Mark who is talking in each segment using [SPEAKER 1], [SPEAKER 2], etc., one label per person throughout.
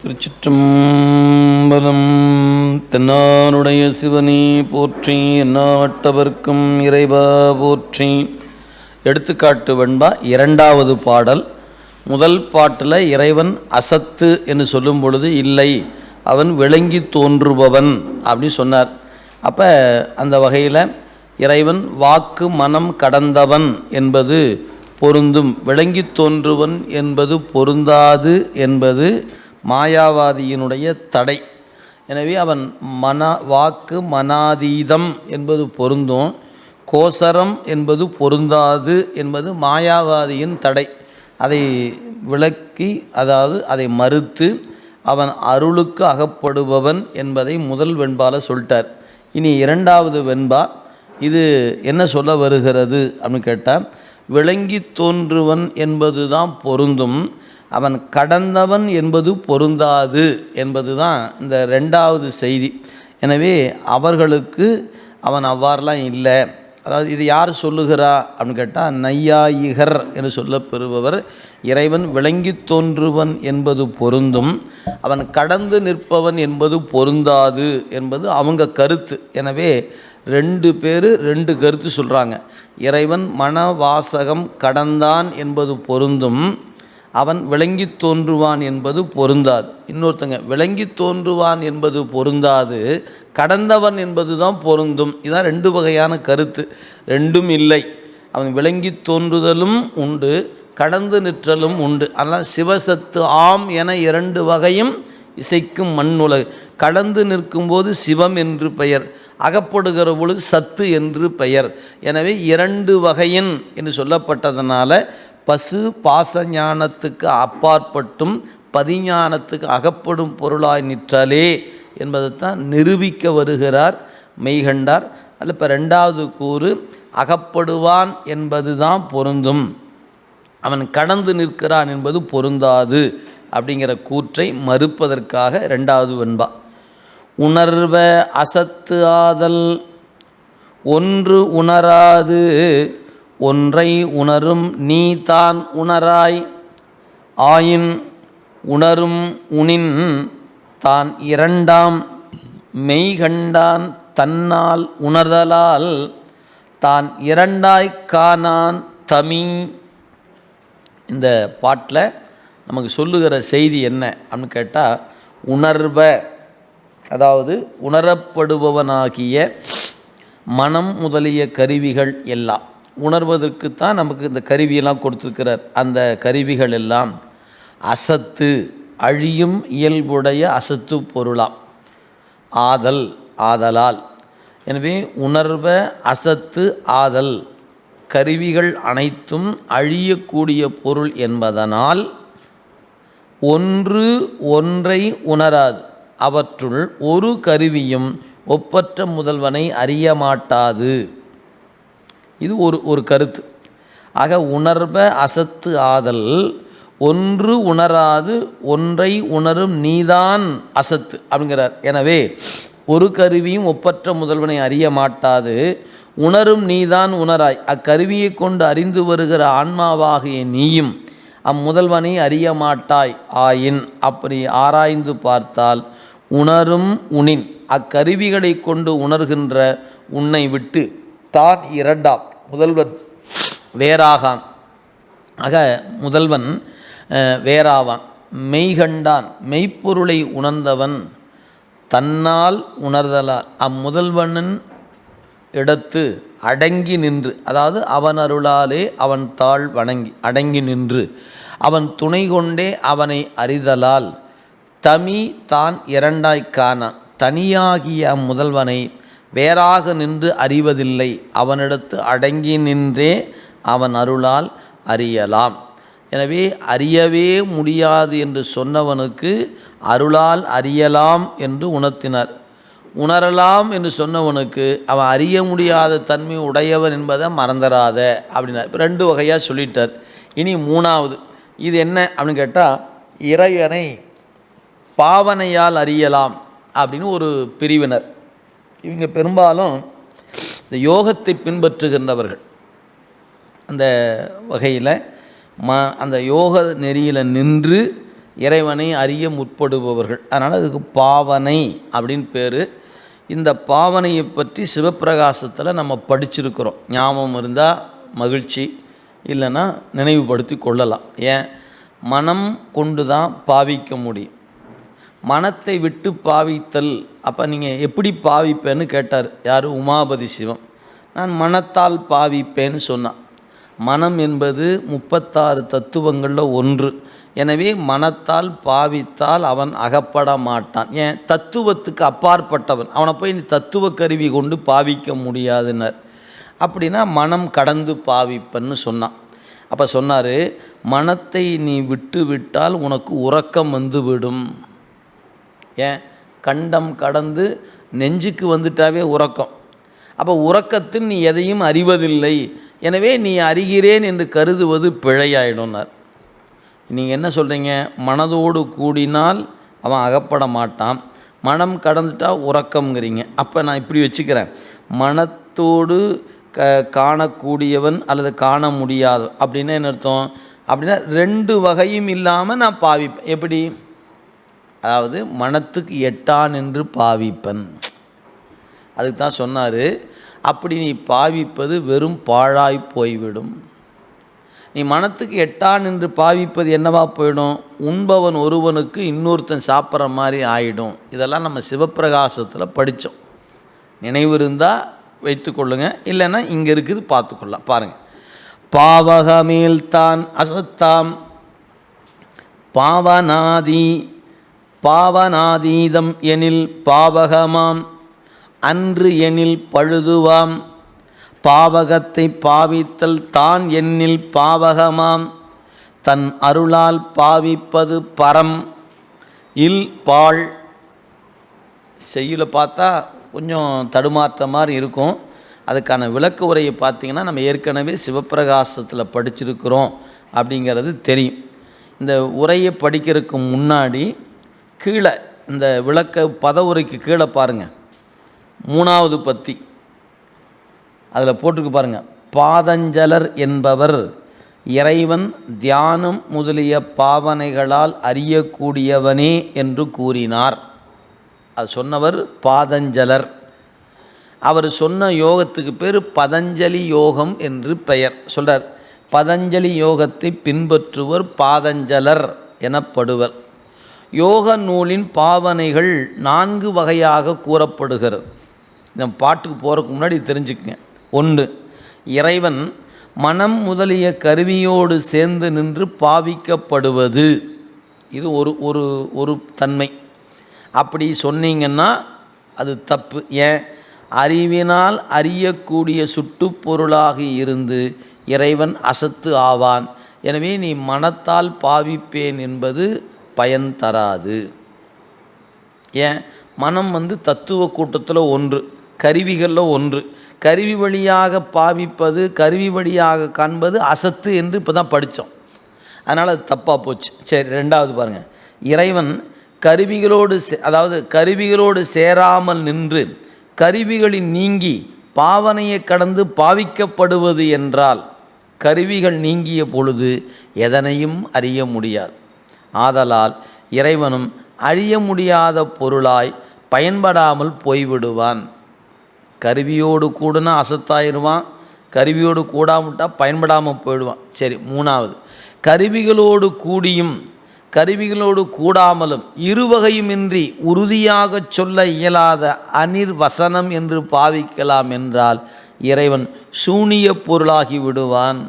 [SPEAKER 1] திருச்சிற்றம்பலம். தென்னானுடைய சிவனே போற்றி எந்நாட்டவர்க்கும் இறைவா போற்றி. எடுத்துக்காட்டு வெண்பா இரண்டாவது பாடல். முதல் பாட்டில் இறைவன் அசத்து என்று சொல்லும் பொழுது இல்லை அவன் விளங்கி தோன்றுபவன் அப்படின்னு சொன்னார். அப்போ அந்த வகையில் இறைவன் வாக்கு மனம் கடந்தவன் என்பது பொருந்தும். விளங்கி தோன்றுவன் என்பது பொருந்தாது என்பது மாயாவாதியினுடைய தடை. எனவே அவன் மன வாக்கு மனாதீதம் என்பது பொருந்தும். கோசரம் என்பது பொருந்தாது என்பது மாயாவாதியின் தடை. அதை விளக்கி அதாவது அதை மறுத்து அவன் அருளுக்கு அகப்படுபவன் என்பதை முதல் வெண்பால சொல்லிட்டார். இனி இரண்டாவது வெண்பா இது என்ன சொல்ல வருகிறது அப்படின்னு கேட்டால் விளங்கி தோன்றுவன் என்பது தான் பொருந்தும். அவன் கடந்தவன் என்பது பொருந்தாது என்பது தான் இந்த ரெண்டாவது செய்தி. எனவே அவர்களுக்கு அவன் அவ்வாறெலாம் இல்லை. அதாவது இது யார் சொல்லுகிறா அப்படின்னு கேட்டால் நையாயிகர் என்று சொல்லப்பெறுபவர் இறைவன் விளங்கி தோன்றுவன் என்பது பொருந்தும் அவன் கடந்து நிற்பவன் என்பது பொருந்தாது என்பது அவங்க கருத்து. எனவே ரெண்டு பேர் ரெண்டு கருத்து சொல்கிறாங்க இறைவன் மன வாசகம் கடந்தான் என்பது பொருந்தும் அவன் விளங்கி தோன்றுவான் என்பது பொருந்தாது. இன்னொருத்தங்க விளங்கி தோன்றுவான் என்பது பொருந்தாது கடந்தவன் என்பது தான் பொருந்தும். இதான் ரெண்டு வகையான கருத்து. ரெண்டும் இல்லை. அவன் விளங்கி தோன்றுதலும் உண்டு கடந்து நிற்றலும் உண்டு. ஆனால் சிவசத்து ஆம் என இரண்டு வகையும் இசைக்கும் மண்ணுலகு கடந்து நிற்கும்போது சிவம் என்று பெயர். அகப்படுகிற பொழுது சத்து என்று பெயர். எனவே இரண்டு வகையின் என்று சொல்லப்பட்டதனால பசு பாசஞானத்துக்கு அப்பாற்பட்டும் பதிஞானத்துக்கு அகப்படும் பொருளாய் நிற்றாலே என்பதைத்தான் நிரூபிக்க வருகிறார் மெய்கண்டார். அதில் இப்போ ரெண்டாவது கூறு அகப்படுவான் என்பது தான் பொருந்தும். அவன் கடந்து நிற்கிறான் என்பது பொருந்தாது. அப்படிங்கிற கூற்றை மறுப்பதற்காக ரெண்டாவது வெண்பா. உணர்வ அசத்து ஆதல் ஒன்று உணராது ஒன்றை உணரும் நீ தான் உணராய். ஆயின் உணரும் உனின் தான் இரண்டாம் மெய்கண்டான் தன்னால் உணர்தலால் தான் இரண்டாய் காணான் தமி. இந்த பாட்டில் நமக்கு சொல்லுகிற செய்தி என்ன அப்படின்னு கேட்டால் உணர்வ அதாவது உணரப்படுபவனாகிய மனம் முதலிய கருவிகள் எல்லாம். உணர்வதற்குத்தான் நமக்கு இந்த கருவியெல்லாம் கொடுத்துருக்கிறார். அந்த கருவிகள் எல்லாம் அசத்து அழியும் இயல்புடைய அசத்து பொருளாம். ஆதல் ஆதலால். எனவே உணர்வ அசத்து ஆதல் கருவிகள் அனைத்தும் அழியக்கூடிய பொருள் என்பதனால் ஒன்று ஒன்றை உணராது. அவற்றுள் ஒரு கருவியும் ஒப்பற்ற முதல்வனை அறிய மாட்டாது. இது ஒரு ஒரு கருத்து. ஆக உணர்வ அசத்து ஆதல் ஒன்று உணராது ஒன்றை உணரும் நீதான் அசத்து அப்படிங்கிறார். எனவே ஒரு கருவியும் ஒப்பற்ற முதல்வனை அறிய மாட்டாது உணரும் நீதான் உணராய். அக்கருவியை கொண்டு அறிந்து வருகிற ஆன்மாவாகிய நீயும் அம்முதல்வனை அறிய மாட்டாய் ஆயின். அப்படி ஆராய்ந்து பார்த்தால் உணரும் உனின். அக்கருவிகளை கொண்டு உணர்கின்ற உன்னை விட்டு தான் இரண்டாம். முதல்வன் வேறாகான். ஆக முதல்வன் வேறாவான். மெய்கண்டான் மெய்ப்பொருளை உணர்ந்தவன் தன்னால் உணர்தலால் அம்முதல்வனின் இடத்து அடங்கி நின்று அதாவது அவன் அருளாலே அவன் தாழ் வணங்கி அடங்கி நின்று அவன் துணை கொண்டே அவனை அறிதலால் தமி தான் இரண்டாய்க் காணான் தனியாகிய அம்முதல்வனை வேறாக நின்று அறிவதில்லை அவனிடத்து அடங்கி நின்றே அவன் அருளால் அறியலாம். எனவே அறியவே முடியாது என்று சொன்னவனுக்கு அருளால் அறியலாம் என்று உணர்த்தினார். உணரலாம் என்று சொன்னவனுக்கு அவன் அறிய முடியாத தன்மை உடையவன் என்பதை மறந்துடாத அப்படின்னா இப்போ ரெண்டு வகையாக சொல்லிட்டார். இனி மூணாவது இது என்ன அப்படின்னு கேட்டால் இறைவனை பாவனையால் அறியலாம் அப்படின்னு ஒரு பிரிவினர். இவங்க பெரும்பாலும் இந்த யோகத்தை பின்பற்றுகின்றவர்கள். அந்த வகையில் ம அந்த யோக நெறியில் நின்று இறைவனை அறிய முற்படுபவர்கள். அதனால் அதுக்கு பாவனை அப்படின்னு பேர். இந்த பாவனையை பற்றி சிவப்பிரகாசத்தில் நம்ம படிச்சிருக்கிறோம். ஞாபகம் இருந்தால் மகிழ்ச்சி இல்லைன்னா நினைவுபடுத்தி கொள்ளலாம். ஏன்? மனம் கொண்டு தான் பாவிக்க முடியும். மனத்தை விட்டு பாவித்தல் அப்போ நீங்கள் எப்படி பாவிப்பேன்னு கேட்டார். யார்? உமாபதி சிவம். நான் மனத்தால் பாவிப்பேன்னு சொன்னான். மனம் என்பது முப்பத்தாறு தத்துவங்களில் ஒன்று. எனவே மனத்தால் பாவித்தால் அவன் அகப்பட மாட்டான். ஏன்? தத்துவத்துக்கு அப்பாற்பட்டவன். அவனை போய் நீ தத்துவ கருவி கொண்டு பாவிக்க முடியாதுன்னர் அப்படின்னா மனம் கடந்து பாவிப்பன்னு சொன்னான். அப்போ சொன்னார் மனத்தை நீ விட்டு விட்டால் உனக்கு உறக்கம் வந்துவிடும் ஏன்? கண்டம் கடந்து நெஞ்சுக்கு வந்துட்டாவே உறக்கம். அப்போ உறக்கத்தில் நீ எதையும் அறிவதில்லை. எனவே நீ அறிகிறேன் என்று கருதுவது பிழையாயிடும்னார். நீங்கள் என்ன சொல்கிறீங்க மனதோடு கூடினால் அவன் அகப்பட மாட்டான். மனம் கடந்துட்டா உறக்கம்ங்கிறீங்க. அப்போ நான் இப்படி வச்சுக்கிறேன். மனத்தோடு க காணக்கூடியவன் அல்லது காண முடியாது. அப்படின்னா என்ன அர்த்தம்? அப்படின்னா ரெண்டு வகையும் இல்லாமல் நான் பாவிப்பேன். எப்படி? அதாவது மனத்துக்கு எட்டான் என்று பாவிப்பன். அதுக்கு தான் சொன்னார் அப்படி நீ பாவிப்பது வெறும் பாழாய் போய்விடும். நீ மனத்துக்கு எட்டான் என்று பாவிப்பது என்னவா போயிடும்? உண்பவன் ஒருவனுக்கு இன்னொருத்தன் சாப்பிட்ற மாதிரி ஆயிடும். இதெல்லாம் நம்ம சிவப்பிரகாசத்தில் படித்தோம் நினைவு இருந்தால் வைத்துக்கொள்ளுங்க இல்லைன்னா இங்கே இருக்குது பார்த்துக்கொள்ளலாம். பாருங்கள் பாவகமேல் தான் அசத்தாம். பாவநாதி பாவநாதீதம் எனில் பாவகமாம். அன்று எனில் பழுதுவாம். பாவகத்தை பாவித்தல் தான் என்னில் பாவகமாம். தன் அருளால் பாவிப்பது பரம். இல் பாழ். செய்யுல பார்த்தா கொஞ்சம் தடுமாற்ற மாதிரி இருக்கும். அதுக்கான விளக்கு உரையை பார்த்திங்கன்னா நம்ம ஏற்கனவே சிவப்பிரகாசத்தில் படிச்சிருக்கிறோம் அப்படிங்கிறது தெரியும். இந்த உரையை படிக்கிறதுக்கு முன்னாடி கீழே இந்த விளக்க பத உரைக்கு கீழே பாருங்கள் மூணாவது பத்தி. அதில் போட்டிருக்கு பாருங்கள் பாதஞ்சலர் என்பவர் இறைவன் தியானம் முதலிய பாவனைகளால் அறியக்கூடியவனே என்று கூறினார். அது சொன்னவர் பாதஞ்சலர். அவர் சொன்ன யோகத்துக்கு பேர் பதஞ்சலி யோகம் என்று பெயர். சொல்கிறார் பதஞ்சலி யோகத்தை பின்பற்றுவர் பாதஞ்சலர் எனப்படுவர். யோக நூலின் பாவனைகள் நான்கு வகையாக கூறப்படுகிறது. இந்த பாட்டுக்கு போகிறதுக்கு முன்னாடி தெரிஞ்சுக்குங்க. ஒன்று. இறைவன் மனம் முதலிய கருவியோடு சேர்ந்து நின்று பாவிக்கப்படுவது. இது ஒரு ஒரு ஒரு தன்மை. அப்படி சொன்னீங்கன்னா அது தப்பு. ஏன்? அறிவினால் அறியக்கூடிய சுட்டுப்பொருளாக இருந்து இறைவன் அசத்து ஆவான். எனவே நீ மனத்தால் பாவிப்பேன் என்பது பயன் தராது. ஏன்? மனம் வந்து தத்துவ கூட்டத்தில் ஒன்று கருவிகளில் ஒன்று. கருவி வழியாக பாவிப்பது கருவி வழியாக காண்பது அசத்து என்று இப்போ தான் படித்தோம் அதனால் அது தப்பாக போச்சு. சரி ரெண்டாவது பாருங்கள் இறைவன் கருவிகளோடு சே அதாவது கருவிகளோடு சேராமல் நின்று கருவிகளின் நீங்கி பாவனையை கடந்து பாவிக்கப்படுவது என்றால் கருவிகள் நீங்கிய பொழுது எதனையும் அறிய முடியாது. ஆதலால் இறைவனும் அழிய முடியாத பொருளாய் பயன்படாமல் போய்விடுவான். கருவியோடு கூடனா அசத்தாயிருவான் கருவியோடு கூடாமட்டா பயன்படாமல் போயிடுவான். சரி மூணாவது. கருவிகளோடு கூடியும் கருவிகளோடு கூடாமலும் இருவகையுமின்றி உறுதியாகச் சொல்ல இயலாத அனிர்வசனம் என்று பாவிக்கலாம் என்றால் இறைவன் சூனிய பொருளாகி விடுவான்.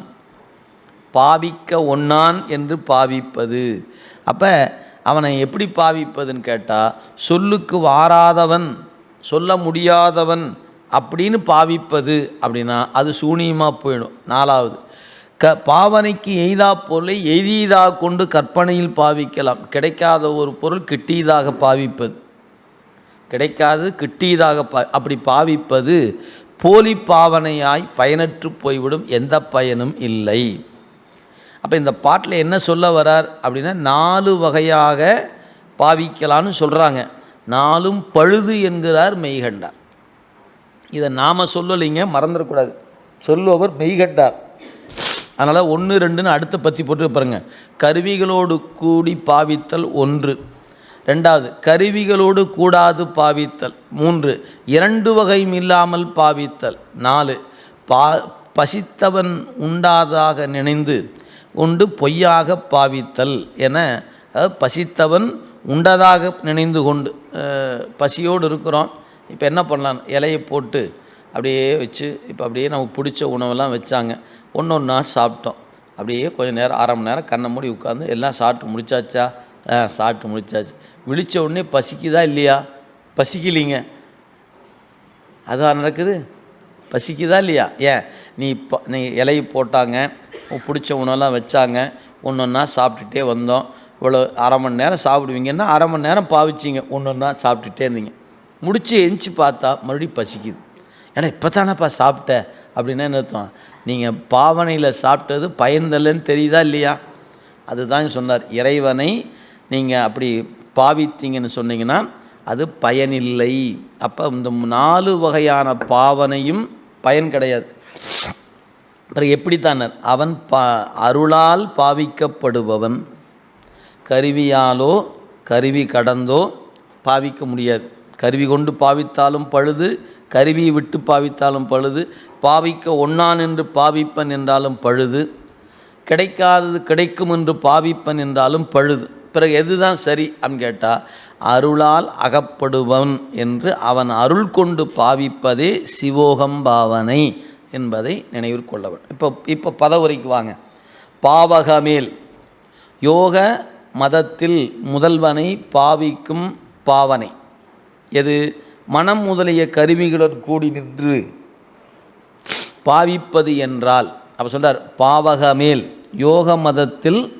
[SPEAKER 1] பாவிக்க ஒன்னான் என்று பாவிப்பது. அப்போ அவனை எப்படி பாவிப்பதுன்னு கேட்டால் சொல்லுக்கு வாராதவன் சொல்ல முடியாதவன் அப்படின்னு பாவிப்பது அப்படின்னா அது சூனியமாக போயிடும். நாலாவது க பாவனைக்கு எய்தா பொருளை எய்தியதாக கொண்டு கற்பனையில் பாவிக்கலாம். கிடைக்காத ஒரு பொருள் கிட்டியதாக பாவிப்பது. கிடைக்காது கிட்டியதாக பா அப்படி பாவிப்பது போலி பாவனையாய் பயனற்று போய்விடும். எந்த பயனும் இல்லை. அப்போ இந்த பாட்டில் என்ன சொல்ல வரார் அப்படின்னா நாலு வகையாக பாவிக்கலான்னு சொல்கிறாங்க நாலும் பழுது என்கிறார் மெய்கண்டார். இதை நாம் சொல்லலைங்க மறந்துடக்கூடாது சொல்லுபவர் மெய்கட்டார். அதனால் ஒன்று ரெண்டுன்னு அடுத்த பற்றி போட்டு பாருங்க. கருவிகளோடு கூடி பாவித்தல் ஒன்று. ரெண்டாவது கருவிகளோடு கூடாது பாவித்தல். மூன்று இரண்டு வகையும் இல்லாமல் பாவித்தல். நாலு பா பசித்தவன் உண்டாதாக நினைந்து உண்டு பொய்யாக பாவித்தல் என அதாவது பசித்தவன் உண்டதாக நினைந்து கொண்டு பசியோடு இருக்கிறோம் இப்போ என்ன பண்ணலாம்? இலையை போட்டு அப்படியே வச்சு இப்போ அப்படியே நமக்கு பிடிச்ச உணவெல்லாம் வச்சாங்க. ஒன்று ஒன்றா சாப்பிட்டோம். அப்படியே கொஞ்சம் நேரம் அரை மணி நேரம் கண்ணை மூடி உட்காந்து எல்லாம் சாப்பிட்டு முடிச்சாச்சா? ஆ சாப்பிட்டு முடிச்சாச்சு. விழித்த உடனே பசிக்குதா இல்லையா? பசிக்கலிங்க. அதான் நடக்குது? பசிக்குதா இல்லையா? ஏன்? நீ இப்போ நீ இலையை போட்டாங்க பிடிச்ச உணவெல்லாம் வச்சாங்க ஒன்று ஒன்றா சாப்பிட்டுட்டே வந்தோம். இவ்வளோ அரை மணி நேரம் சாப்பிடுவீங்கன்னா அரை மணி நேரம் பாவிச்சிங்க. ஒன்று ஒன்றா சாப்பிட்டுட்டே இருந்தீங்க. முடித்து எந்திச்சு பார்த்தா மறுபடியும் பசிக்குது. ஏன்னா இப்போ தானேப்பா சாப்பிட்ட? அப்படின்னா என்ன அர்த்தம்? நீங்கள் பாவனையில் சாப்பிட்டது பயன்தல்லைன்னு தெரியுதா இல்லையா? அதுதான் சொன்னார். இறைவனை நீங்கள் அப்படி பாவித்தீங்கன்னு சொன்னீங்கன்னா அது பயனில்லை. அப்போ இந்த நாலு வகையான பாவனையும் பயன் கிடையாது. அப்புறம் எப்படித்தான் அவன் பா அருளால் பாவிக்கப்படுபவன். கருவியாலோ கருவி கடந்தோ பாவிக்க முடியாது. கருவி கொண்டு பாவித்தாலும் பழுது கருவியை விட்டு பாவித்தாலும் பழுது பாவிக்க ஒன்னான் என்று பாவிப்பன் என்றாலும் பழுது கிடைக்காதது கிடைக்கும் என்று பாவிப்பன் என்றாலும் பழுது. பிறகு எதுதான் சரி அப்படின்னு கேட்டால் அருளால் அகப்படுவன் என்று அவன் அருள் கொண்டு பாவிப்பதே சிவோகம் பாவனை என்பதை நினைவில் கொள்ளவன் இப்போ இப்போ பதவுரைக்கு வாங்க. பாவகமேல் யோக மதத்தில் முதல்வனை பாவிக்கும் பாவனை. எது? மனம் முதலிய கருவிகளுடன் கூடி நின்று பாவிப்பது என்றால் அப்போ சொல்கிறார் பாவகமேல். யோக மதத்தில்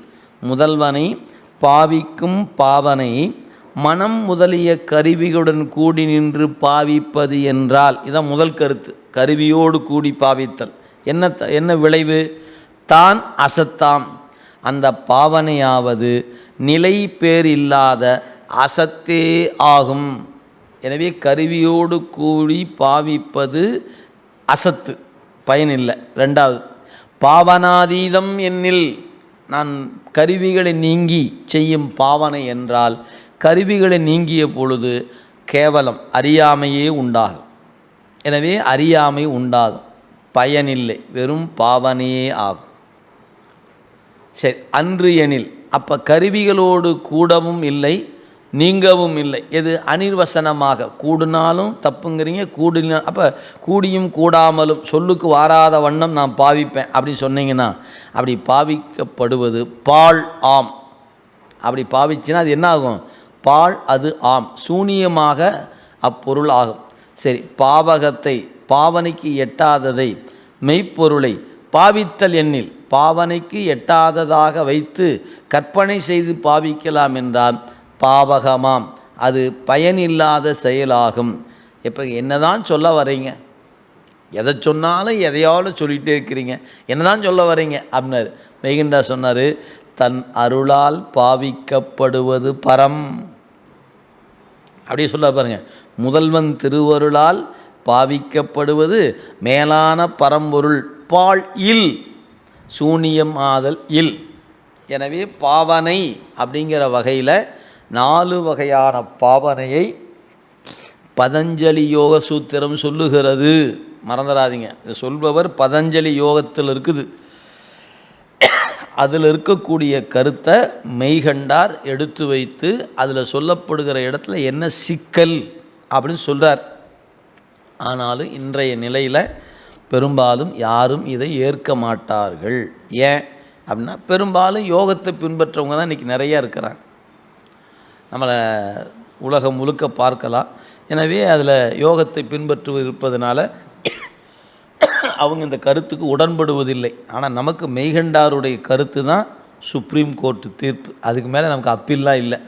[SPEAKER 1] முதல்வனை பாவிக்கும் பாவனை மனம் முதலிய கருவிகளுடன் கூடி நின்று பாவிப்பது என்றால் இதான் முதல் கருத்து. கருவியோடு கூடி பாவித்தல். என்ன த- என்ன விளைவு? தான் அசத்தாம். அந்த பாவனையாவது நிலை பேர் இல்லாத அசத்தே ஆகும். எனவே கருவியோடு கூடி பாவிப்பது அசத்து பயனில்லை. ரெண்டாவது பாவனாதீதம் என்னில் நான் கருவிகளை நீங்கி செய்யும் பாவனை என்றால் கருவிகளை நீங்கிய பொழுது கேவலம் அறியாமையே உண்டாகும். எனவே அறியாமை உண்டாகும் பயனில்லை வெறும் பாவனையே ஆகும். சரி அன்று எனில் அப்போ கருவிகளோடு கூடவும் இல்லை நீங்கவும் இல்லை. எது? அனிர்வசனமாக. கூடுனாலும் தப்புங்கிறீங்க கூடினா அப்போ கூடியும் கூடாமலும் சொல்லுக்கு வாராத வண்ணம் நான் பாவிப்பேன். அப்படின்னு சொன்னீங்கன்னா அப்படி பாவிக்கப்படுவது பால் ஆம். அப்படி பாவிச்சுன்னா அது என்ன ஆகும் பால் அது ஆம். சூனியமாக அப்பொருள் ஆகும். சரி பாவகத்தை பாவனைக்கு எட்டாததை மெய்ப்பொருளை பாவித்தல் எண்ணில் பாவனைக்கு எட்டாததாக வைத்து கற்பனை செய்து பாவிக்கலாம் என்றால் பாவகமாம். அது பயனில்லாத செயலாகும். இப்போ என்னதான் சொல்ல வரீங்க எதை சொன்னாலும் எதையாவது சொல்லிகிட்டே இருக்கிறீங்க. என்னதான் சொல்ல வரீங்க அப்படின்னாரு மெய்கண்டா சொன்னார் தன் அருளால் பாவிக்கப்படுவது பரம். அப்படியே சொல்ல பாருங்க. முதல்வன் திருவருளால் பாவிக்கப்படுவது மேலான பரம்பொருள் பால் இல் சூனியம் ஆதல் இல். எனவே பாவனை அப்படிங்கிற வகையில் நாலு வகையான பாவனையை பதஞ்சலி யோக சூத்திரம் சொல்லுகிறது. மறந்துடாதீங்க இது சொல்பவர் பதஞ்சலி யோகத்தில் இருக்குது. அதில் இருக்கக்கூடிய கருத்தை மெய்கண்டார் எடுத்து வைத்து அதில் சொல்லப்படுகிற இடத்துல என்ன சிக்கல் அப்படின்னு சொல்கிறார் ஆனாலும் இன்றைய நிலையில் பெரும்பாலும் யாரும் இதை ஏற்க மாட்டார்கள். ஏன்? அப்படின்னா பெரும்பாலும் யோகத்தை பின்பற்றவங்க தான் இன்றைக்கி நிறையா இருக்கிறாங்க. நம்மளை உலகம் முழுக்க பார்க்கலாம். எனவே அதில் யோகத்தை பின்பற்று இருப்பதனால அவங்க இந்த கருத்துக்கு உடன்படுவதில்லை. ஆனால் நமக்கு மெய்கண்டாருடைய கருத்து தான் சுப்ரீம் கோர்ட்டு தீர்ப்பு. அதுக்கு மேலே நமக்கு அப்பீல்லாம் இல்லை.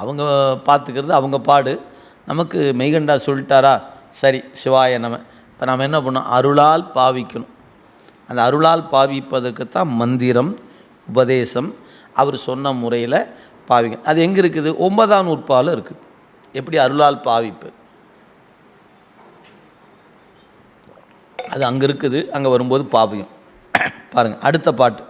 [SPEAKER 1] அவங்க பார்த்துக்கிறது அவங்க பாடு. நமக்கு மெய்கண்டார் சொல்லிட்டாரா? சரி சிவாய நம்ம இப்போ நம்ம என்ன பண்ணோம் அருளால் பாவிக்கணும். அந்த அருளால் பாவிப்பதற்கு தான் மந்திரம் உபதேசம். அவர் சொன்ன முறையில் பாவிங்க. அது எங்கே இருக்குது? ஒன்பதாம் நூற்பால் இருக்குது எப்படி அருளால் பாவிப்பு? அது அங்கே இருக்குது. அங்கே வரும்போது பாவியும். பாருங்கள் அடுத்த பாட்டு.